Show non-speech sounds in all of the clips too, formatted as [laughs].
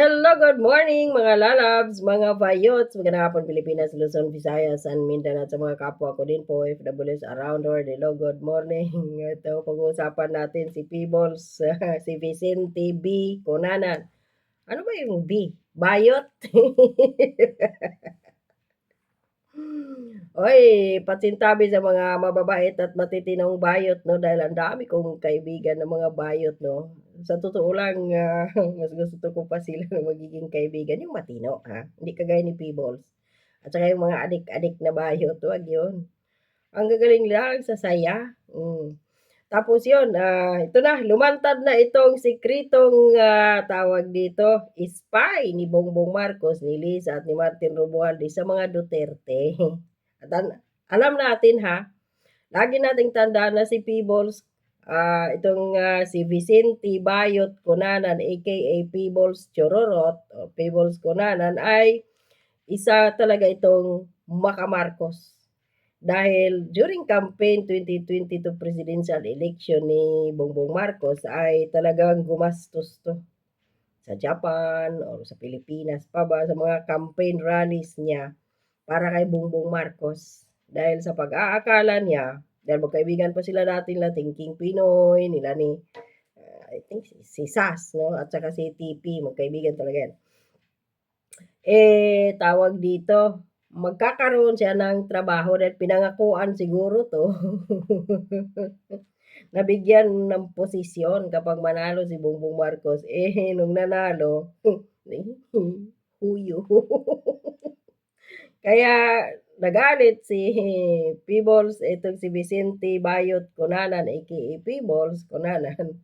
Hello, good morning mga lalabs, mga bayots, magandang hapon Pilipinas, Luzon, Visayas, and Mindanao at sa mga kapwa ko din po, FWs around world. Hello, good morning. [laughs] Ito, pag-uusapan natin si Peebles, [laughs] si Vicente B. Conanan. Ano ba yung B? Bayot? [laughs] Oy, patsintabi sa mga mababait at matitinong bayot 'no, dahil ang dami kong kaibigan na mga bayot 'no. Sa totoo lang, ah, [laughs] mas gusto ko pa sila na magiging kaibigan yung matino, ha, hindi kagaya ni Peebles. At saka yung mga adik-adik na bayot, wag yun. Ang gagaling lang sa saya, hmm. Tapos yun, ah, ito na, lumantad na itong sikretong, ah, tawag dito, spy ni Bongbong Marcos, ni Liz at ni Martin Romualdez sa mga Duterte. [laughs] At an alam natin ha, lagi nating tandaan na si Peebles, ah, itong, ah, si Vicente Bayot Conanan aka Peebles Chororot o Peebles Conanan ay isa talaga itong maka-Marcos. Dahil during campaign 2022 presidential election ni Bongbong Marcos ay talagang gumastos 'to. Sa Japan o sa Pilipinas pa ba sa mga campaign rallies niya para kay Bongbong Marcos. Dahil sa pag-aakala niya, dahil magkaibigan pa sila dati nila Thinking Pinoy, nila ni uh, I think si, si Sas, no? At saka si TP, magkaibigan talaga yan. Eh, tawag dito, magkakaroon siya ng trabaho dahil pinangakuan siguro 'to. [laughs] Nabigyan ng posisyon kapag manalo si Bongbong Marcos, eh, nung nanalo, [laughs] huyo. [laughs] Kaya nagalit si Peebles, itong si Vicente Bayot Conanan aka Peebles Conanan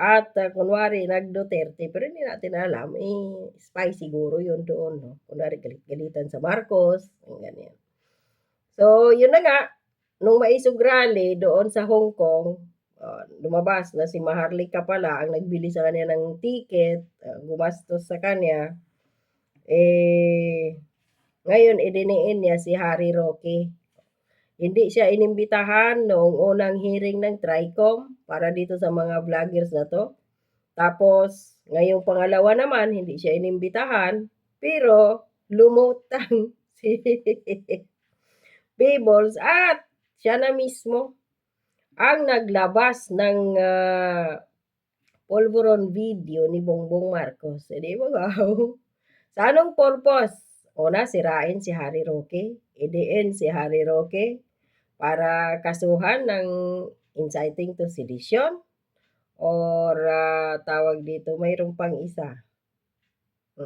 at uh, kunwari nag-Duterte, pero hindi natin alam, eh, spy siguro yun doon, no? Kunwari galit-galitan sa Marcos, ganyan. So, yun na nga, nung maisog rally doon sa Hong Kong, uh, lumabas na si Maharlika pala ang nagbili sa kanya ng ticket, uh, gumastos sa kanya, eh, ngayon idiniin niya si Harry Roque hindi siya inimbitahan noong unang hearing ng TRICOM para dito sa mga vloggers na to. Tapos, ngayong pangalawa naman, hindi siya inimbitahan, pero lumutang [laughs] si Peebles at siya na mismo ang naglabas ng uh, polvoron video ni Bongbong Marcos. E di ba wow? Sa anong purpose? Una, sirain si Harry Roque. Idiin si Harry Roque para kasuhan ng inciting to sedition? Or uh, tawag dito mayroong pang isa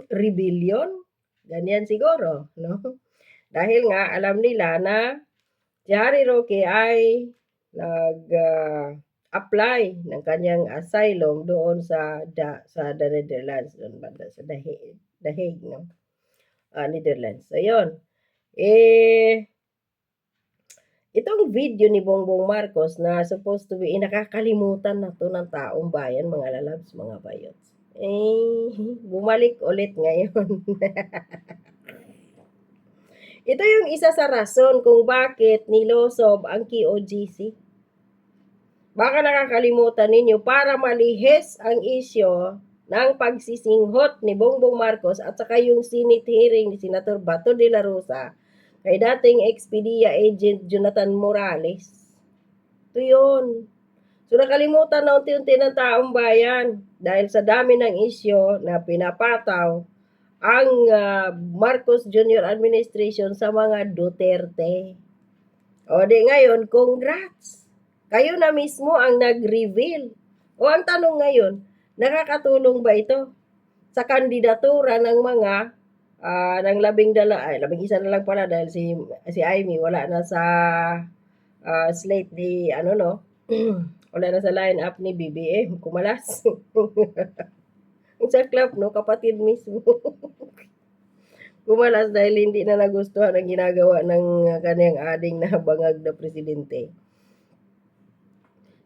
rebellion? Ganyan siguro no? Dahil nga alam nila na si Harry Roque ay nag uh, apply ng kanyang asylum doon sa da, sa the Netherlands doon banda sa The Hague, The Hague no? Uh, Netherlands. So yon eh Itong video ni Bongbong Marcos na supposed to be, eh, nakakalimutan na to ng taong bayan, mga lalabs, mga bayots. Eh, bumalik ulit ngayon. [laughs] Ito yung isa sa rason kung bakit nilosob ang KOGC. Baka nakakalimutan ninyo para malihis ang isyo ng pagsisinghot ni Bongbong Marcos at saka yung Senate hearing ni Senator Bato de la Rosa kay dating Expedia agent Jonathan Morales. Ito yun. So nakalimutan na unti-unti ng taong bayan dahil sa dami ng isyo na pinapataw ang uh, Marcos Jr. administration sa mga Duterte. O di ngayon, congrats! Kayo na mismo ang nag-reveal. O ang tanong ngayon, nakakatulong ba ito sa kandidatura ng mga uh, ng labing dala, ay labing isa na lang pala dahil si si Amy wala na sa uh, slate ni ano no. [clears throat] wala na sa line up ni BBM, kumalas. [laughs] sa club no, kapatid mismo. [laughs] kumalas dahil hindi na nagustuhan ang ginagawa ng kanyang ading na bangag na presidente.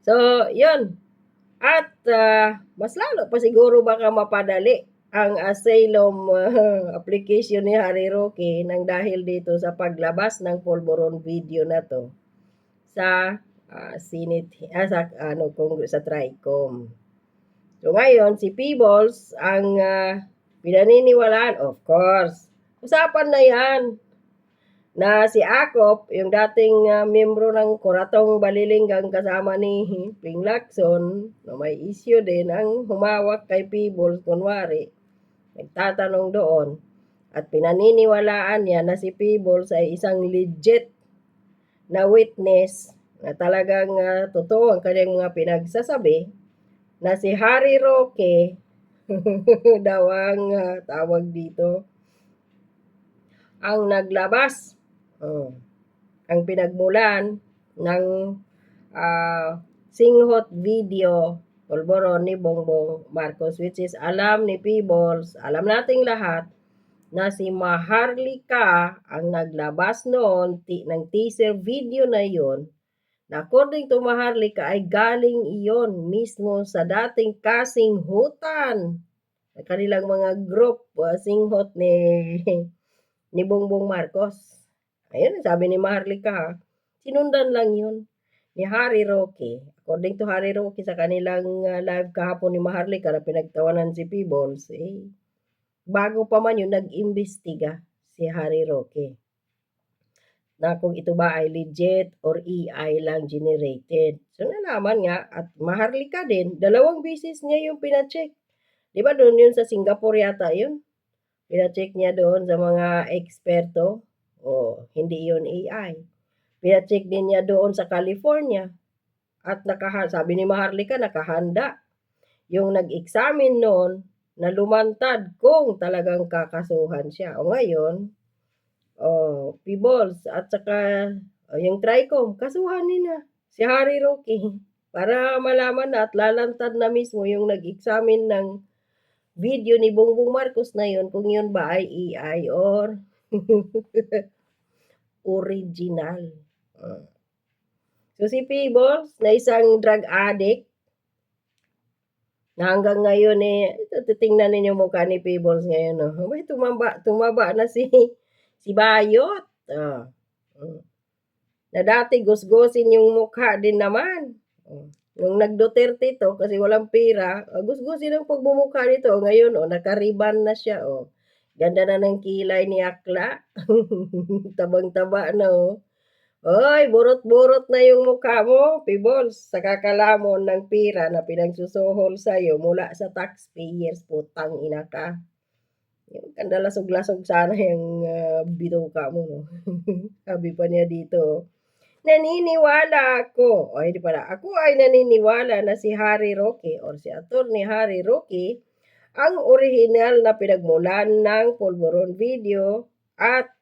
So, yun. At uh, mas lalo pa siguro baka mapadali ang asylum uh, application ni Harry Roque nang dahil dito sa paglabas ng polvoron video na to sa uh, Senate uh, sa ano Congress sa TRICOM. So ngayon si Peebles ang uh, Pinaniniwalaan, of course. Usapan na yan na si Akop, yung dating ah, miyembro ng Kuratong Balilinggang kasama ni Ping Lacson, na may issue din ang humawak kay Peebles, kunwari, nagtatanong doon, at pinaniniwalaan niya na si Peebles ay isang legit na witness na talagang ah, totoo ang kanyang mga pinagsasabi, na si Harry Roque [laughs] daw ang ah, tawag dito, ang naglabas Oh. Ang pinagmulan ng ah, singhot video polboron ni Bongbong Marcos which is alam ni Peebles, alam nating lahat na si Maharlika ang naglabas noon ti, ng teaser video na yon na according to Maharlika ay galing iyon mismo sa dating kasinghutan ng kanilang mga group uh, singhot ni [laughs] ni Bongbong Marcos. Ayun, sabi ni Maharlika ha, sinundan lang yun ni Harry Roque. According to Harry Roque sa kanilang uh, live kahapon ni Maharlika na pinagtawanan si Peebles, eh, bago pa man yun, nag-imbestiga si Harry Roque na kung ito ba ay legit or AI lang generated. So nalaman nga at Maharlika din, dalawang beses niya yung pinacheck. Di ba doon yun sa Singapore yata yun? Pinacheck niya doon sa mga eksperto o, hindi yun AI. Pina-check din niya doon sa California. At nakaha, sabi ni Maharlika, nakahanda. Yung nag-examine noon, na lumantad kung talagang kakasuhan siya. O ngayon, oh, Peebles at saka oh, yung Tricom, kasuhan nila si Harry Roque para malaman na at lalantad na mismo yung nag-examine ng video ni Bongbong Marcos na yun kung yun ba ay AI or [laughs] original. Uh. So si Peebles, na isang drug addict, na hanggang ngayon eh, titingnan ninyo mukha ni Peebles ngayon. Oh. [laughs] May tumaba, tumaba na si, [laughs] si Bayot. Uh. Uh. Na dati gusgusin yung mukha din naman. Uh. Nung nag-Duterte to, kasi walang pera, uh, gusgusin ang pagmumukha nito. Ngayon, oh, nakariban na siya. Oh. Ganda na ng kilay ni Akla. [laughs] Tabang-taba na oh. Oy, burot-burot na yung mukha mo, Pibols, sa kakalamon ng pira na pinagsusuhol sa'yo mula sa taxpayers, putang ina ka. Yung kandalasog-lasog sana yung uh, bituka mo, no? [laughs] Sabi pa niya dito, naniniwala ako, o hindi pala, ako ay naniniwala na si Harry Roque or si Attorney Harry Roque ang orihinal na pinagmulan ng Polvoron video at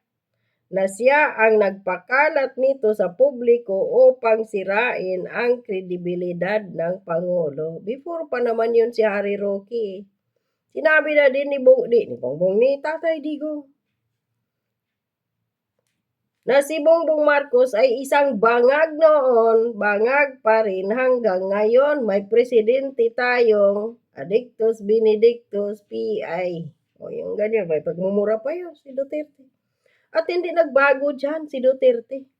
na siya ang nagpakalat nito sa publiko upang sirain ang kredibilidad ng Pangulo. Before pa naman yun si Harry Roque. Sinabi na din ni Bong, di, ni Bongbong ni Tatay Digong na si Bongbong Marcos ay isang bangag noon, bangag pa rin hanggang ngayon. May presidente tayong Adictus Benedictus PI. O yung ganyan, may pagmumura pa yun si Duterte. At hindi nagbago dyan si Duterte.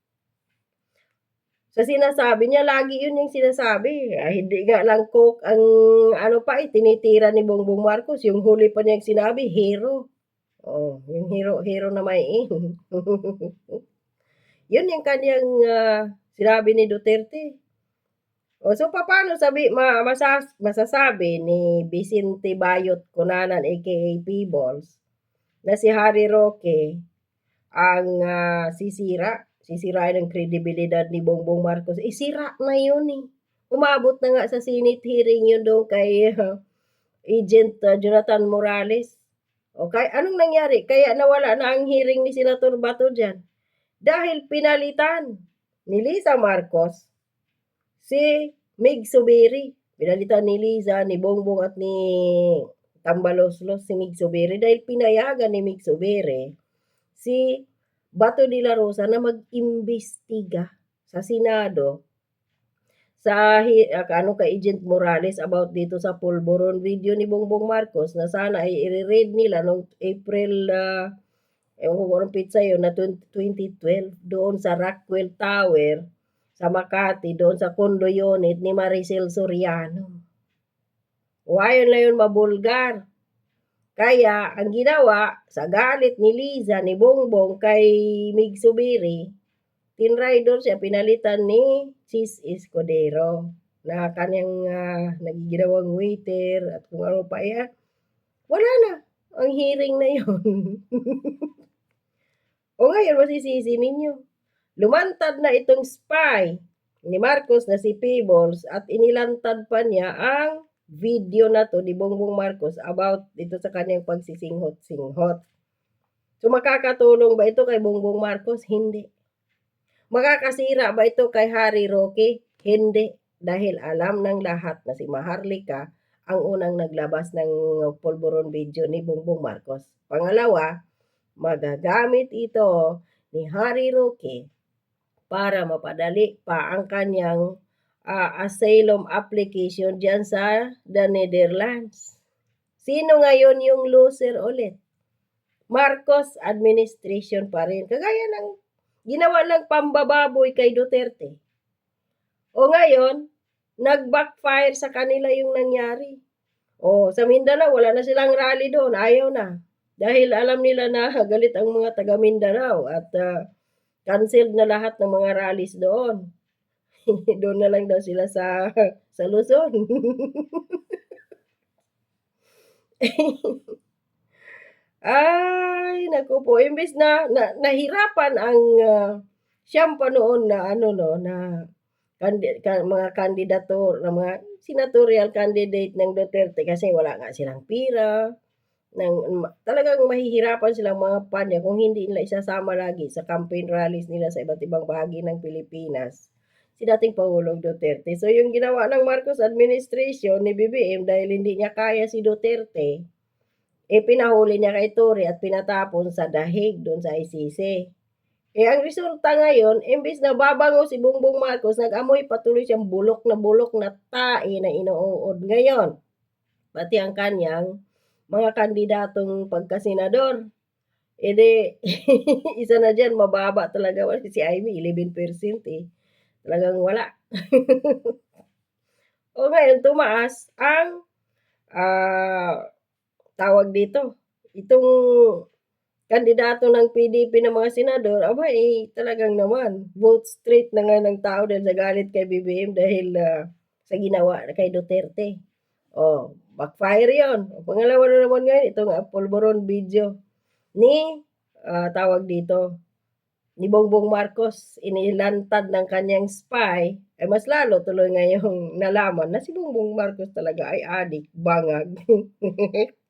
Sa sinasabi niya, lagi yun yung sinasabi. Ah, hindi nga lang coke ang ano pa, eh, tinitira ni Bongbong Marcos. Yung huli pa niya yung sinabi, hero. Oh, yung hero, hero na may in. [laughs] yun yung kanyang uh, sinabi ni Duterte. O, so, paano sabi, ma, masas, masasabi ni Vicente Bayot Kunanan, aka Peebles, na si Harry Roque ang uh, sisira, sisirain ng kredibilidad ni Bongbong Marcos. Eh, sira na yun eh. Umabot na nga sa Senate hearing yun doon kay uh, [laughs] Agent uh, Jonathan Morales. Okay, anong nangyari? Kaya nawala na ang hearing ni Senator Bato dyan. Dahil pinalitan ni Lisa Marcos si Mig Subiri. Pinalitan ni Liza, ni Bongbong at ni Tambaloslos si Mig Subiri dahil pinayagan ni Mig Subiri si Bato de la Rosa na mag-imbestiga sa Senado sa uh, ano kay Agent Morales about dito sa Pulboron video ni Bongbong Marcos na sana ay i-read nila noong April uh, ewan ko kung pizza yun na 2012 doon sa Rockwell Tower sa Makati, doon sa condo unit ni Maricel Soriano. Why na yun mabulgar? Kaya ang ginawa, sa galit ni Liza, ni Bongbong kay Mig Zubiri, tinraydor siya, pinalitan ni Chis Escudero na kanyang ah, nagiginawang waiter at kung ano pa yan. Wala na. Ang hearing na yun. [laughs] o ngayon, masisisi ninyo. Lumantad na itong spy ni Marcos na si Peebles at inilantad pa niya ang video na to ni Bongbong Marcos about dito sa kanyang pagsisinghot-singhot. So makakatulong ba ito kay Bongbong Marcos? Hindi. Makakasira ba ito kay Harry Roque? Hindi. Dahil alam ng lahat na si Maharlika ang unang naglabas ng pulburon video ni Bongbong Marcos. Pangalawa, magagamit ito ni Harry Roque para mapadali pa ang kanyang ah, asylum application dyan sa the Netherlands. Sino ngayon yung loser ulit? Marcos administration pa rin. Kagaya ng ginawa ng pambababoy kay Duterte. O ngayon, nag-backfire sa kanila yung nangyari. O sa Mindanao, wala na silang rally doon. Ayaw na. Dahil alam nila na galit ang mga taga Mindanao at ah, canceled na lahat ng mga rallies doon. [laughs] doon na lang daw sila sa sa Luzon. [laughs] Ay, naku po, imbes na, na nahirapan ang ah, siyam pa noon na ano no na kandi, ka, mga kandidato na mga senatorial candidate ng Duterte kasi wala nga silang pira. Ng talagang mahihirapan silang mga panya kung hindi nila isasama lagi sa campaign rallies nila sa iba't ibang bahagi ng Pilipinas si dating Pangulong Duterte. So yung ginawa ng Marcos administration ni BBM dahil hindi niya kaya si Duterte, eh pinahuli niya kay Tory at pinatapon sa dahig doon sa ICC. Eh ang resulta ngayon, imbis na babango si Bongbong Marcos, nag-amoy patuloy siyang bulok na bulok na tae na inuod ngayon. Pati ang kanyang mga kandidatong pagkasenador. E de, [laughs] isa na dyan, mababa talaga. [laughs] Si Amy, 11% eh. Talagang wala. [laughs] o ngayon, tumaas ang ah, tawag dito. Itong kandidato ng PDP ng mga senador, aba eh, talagang naman, vote straight na nga ng tao dahil sa galit kay BBM dahil ah, sa ginawa kay Duterte. Oh, backfire yon. O, pangalawa na naman ngayon, itong uh, pulburon video ni ah, tawag dito, ni Bongbong Marcos, inilantad ng kanyang spy, ay mas lalo tuloy ngayong nalaman na si Bongbong Marcos talaga ay adik, bangag. [laughs]